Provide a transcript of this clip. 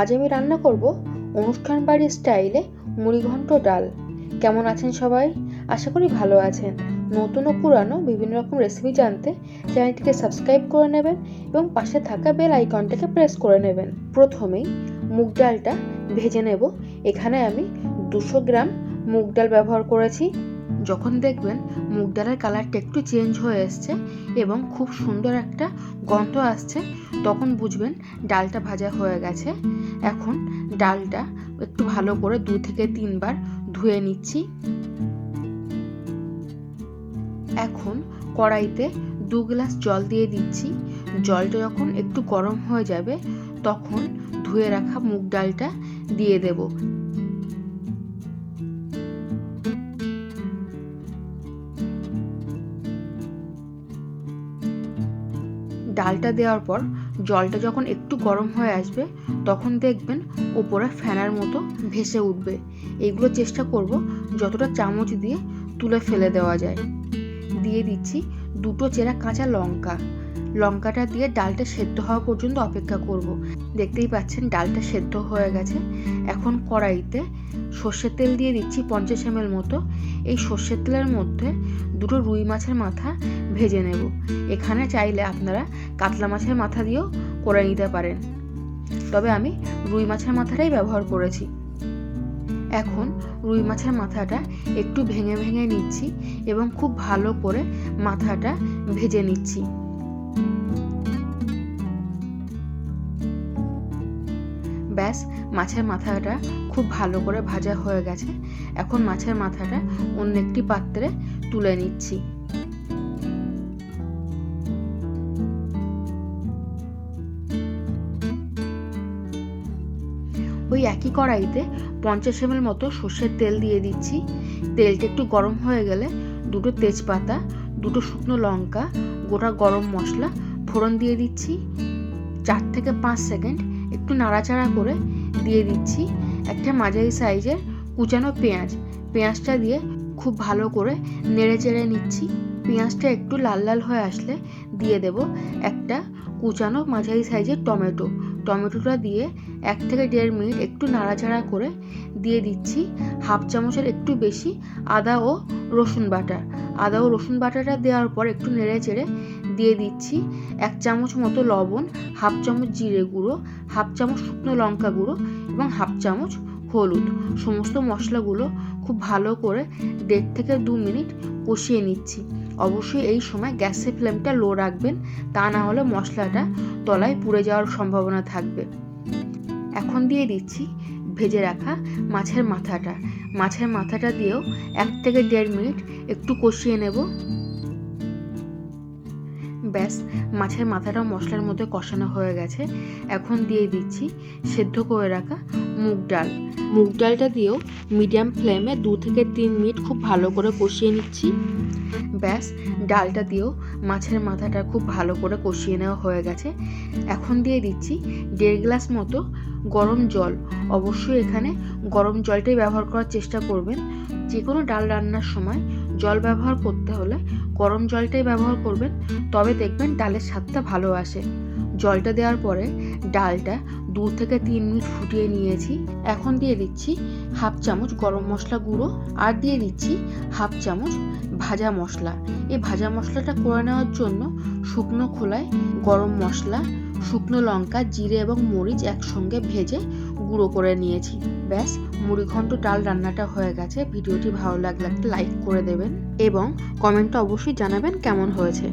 আজ আমি রান্না করব অনুষ্ঠান বাড়ির স্টাইলে মুড়িঘণ্ট ডাল। কেমন আছেন সবাই? আশা করি ভালো আছেন। নতুন ও পুরানো বিভিন্ন রকম রেসিপি জানতে চ্যানেলটিকে সাবস্ক্রাইব করে নেবেন এবং পাশে থাকা বেল আইকনটাকে প্রেস করে নেবেন। প্রথমেই মুগ ডালটা ভেজে নেব। এখানে আমি দুশো গ্রাম মুগ ডাল ব্যবহার করেছি। যখন দেখবেন মুগ ডালের কালারটা একটু চেঞ্জ হয়ে এসছে এবং খুব সুন্দর একটা গন্ধ আসছে, তখন বুঝবেন ডালটা ভাজা হয়ে গেছে। এখন ডালটা একটু ভালো করে দু থেকে তিনবার ধুয়ে নিচ্ছি। এখন কড়াইতে দু গ্লাস জল দিয়ে দিচ্ছি। জলটা যখন একটু গরম হয়ে যাবে, তখন ধুয়ে রাখা মুগ ডালটা দিয়ে দেব। ডালটা দেওয়ার পর জলটা যখন একটু গরম হয়ে আসবে, তখন দেখবেন ওপরে ফ্যানার মতো ভেসে উঠবে। এগুলো চেষ্টা করব যতটা চামচ দিয়ে তুলে ফেলে দেওয়া যায়। দিয়ে দিচ্ছি দুটো চেরা কাঁচা লঙ্কা। লঙ্কাটা দিয়ে ডালটা সেদ্ধ হওয়া পর্যন্ত অপেক্ষা করব। দেখতেই পাচ্ছেন ডালটা সেদ্ধ হয়ে গেছে। এখন কড়াইতে সর্ষের তেল দিয়ে দিচ্ছি পঞ্চাশ এম মতো। এই সর্ষের তেলের মধ্যে দুটো রুই মাছের মাথা ভেজে নেব। এখানে চাইলে আপনারা কাতলা মাছের মাথা দিয়েও করে নিতে পারেন। তবে আমি রুই মাছের মাথাটাই ব্যবহার করেছি। এখন রুই মাছের মাথাটা একটু ভেঙে ভেঙে নিচ্ছি এবং খুব ভালো করে মাথাটা ভেজে নিচ্ছি। ব্যাস, মাছের মাথাটা খুব ভালো করে ভাজা হয়ে গেছে। এখন মাছের মাথাটা অন্য একটি পাত্রে তুলে নিচ্ছি। ওই একই কড়াইতে পঞ্চাশ এম মতো সর্ষের তেল দিয়ে দিচ্ছি। তেলটা একটু গরম হয়ে গেলে দুটো তেজপাতা দুটো শুকনো লঙ্কা, গোটা গরম মশলা, ফোড়ন দিয়ে দিচ্ছি। চার থেকে পাঁচ সেকেন্ড একটু নাড়াচাড়া করে দিয়ে দিচ্ছি। একটা মাঝারি সাইজের কুচানো পেঁয়াজ। পেঁয়াজটা দিয়ে খুব ভালো করে নেড়ে চেড়ে নিচ্ছি। পেঁয়াজটা একটু লাল লাল হয়ে আসলে দিয়ে দেব একটা কুচানো মাঝারি সাইজের টমেটো। টমেটোটা দিয়ে এক থেকে দেড় মিনিট একটু নাড়াচাড়া করে দিয়ে দিচ্ছি। হাফ চামচের একটু বেশি আদা ও রসুন বাটা। আদা ও রসুন বাটাটা দেওয়ার পর একটু নেড়ে চেড়ে দিয়ে দিচ্ছি। এক চামচ মতো লবণ, হাফ চামচ জিরে গুঁড়ো, হাফ চামচ শুকনো লঙ্কা গুঁড়ো এবং হাফ চামচ হলুদ। সমস্ত মশলাগুলো খুব ভালো করে দেড় থেকে দু মিনিট কষিয়ে নিচ্ছি। অবশ্যই এই সময় গ্যাসের ফ্লেমটা লো রাখবেন, তা না হলে মশলাটা তলায় পুড়ে যাওয়ার সম্ভাবনা থাকবে। এখন দিয়ে দিচ্ছি ভেজে রাখা মাছের মাথাটা। মাছের মাথাটা দিয়েও এক থেকে দেড় মিনিট একটু কষিয়ে নেব। ব্যাস, মাছের মাথাটা মশলার মধ্যে কষানো হয়ে গেছে। এখন দিয়ে দিচ্ছি সেদ্ধ করে রাখা মুগ ডাল। মুগ ডালটা দিয়েও মিডিয়াম ফ্লেমে দু থেকে তিন মিনিট খুব ভালো করে কষিয়ে নিচ্ছি। ব্যাস, ডালটা দিয়েও মাছের মাথাটা খুব ভালো করে কষিয়ে নেওয়া হয়ে গেছে। এখন দিয়ে দিচ্ছি দেড় গ্লাস মতো গরম জল। অবশ্যই এখানে গরম জলটাই ব্যবহার করার চেষ্টা করবেন। যে কোনো ডাল রান্নার সময় জল ব্যবহার করতে হলে গরম জলটাই ব্যবহার করবেন। তবে দেখবেন ডালের স্বাদটা ভালো আসে। জলটা দেওয়ার পরে ডালটা দু থেকে তিন মিনিট ফুটিয়ে নিয়েছি। এখন দিয়ে দিচ্ছি হাফ চামচ গরম মশলা গুঁড়ো আর দিয়ে দিচ্ছি হাফ চামচ ভাজা মশলা। এই ভাজা মশলাটা করে নেওয়ার জন্য শুকনো খোলায় গরম মশলা, শুকনো লঙ্কা, জিরে এবং মরিচ একসঙ্গে ভেজে গুঁড়ো করে নিয়েছি। ব্যাস, মুড়িঘণ্ট ডাল রান্নাটা হয়ে গেছে। ভিডিওটি ভালো লাগলে লাইক করে দেবেন এবং কমেন্টে অবশ্যই জানাবেন কেমন হয়েছে।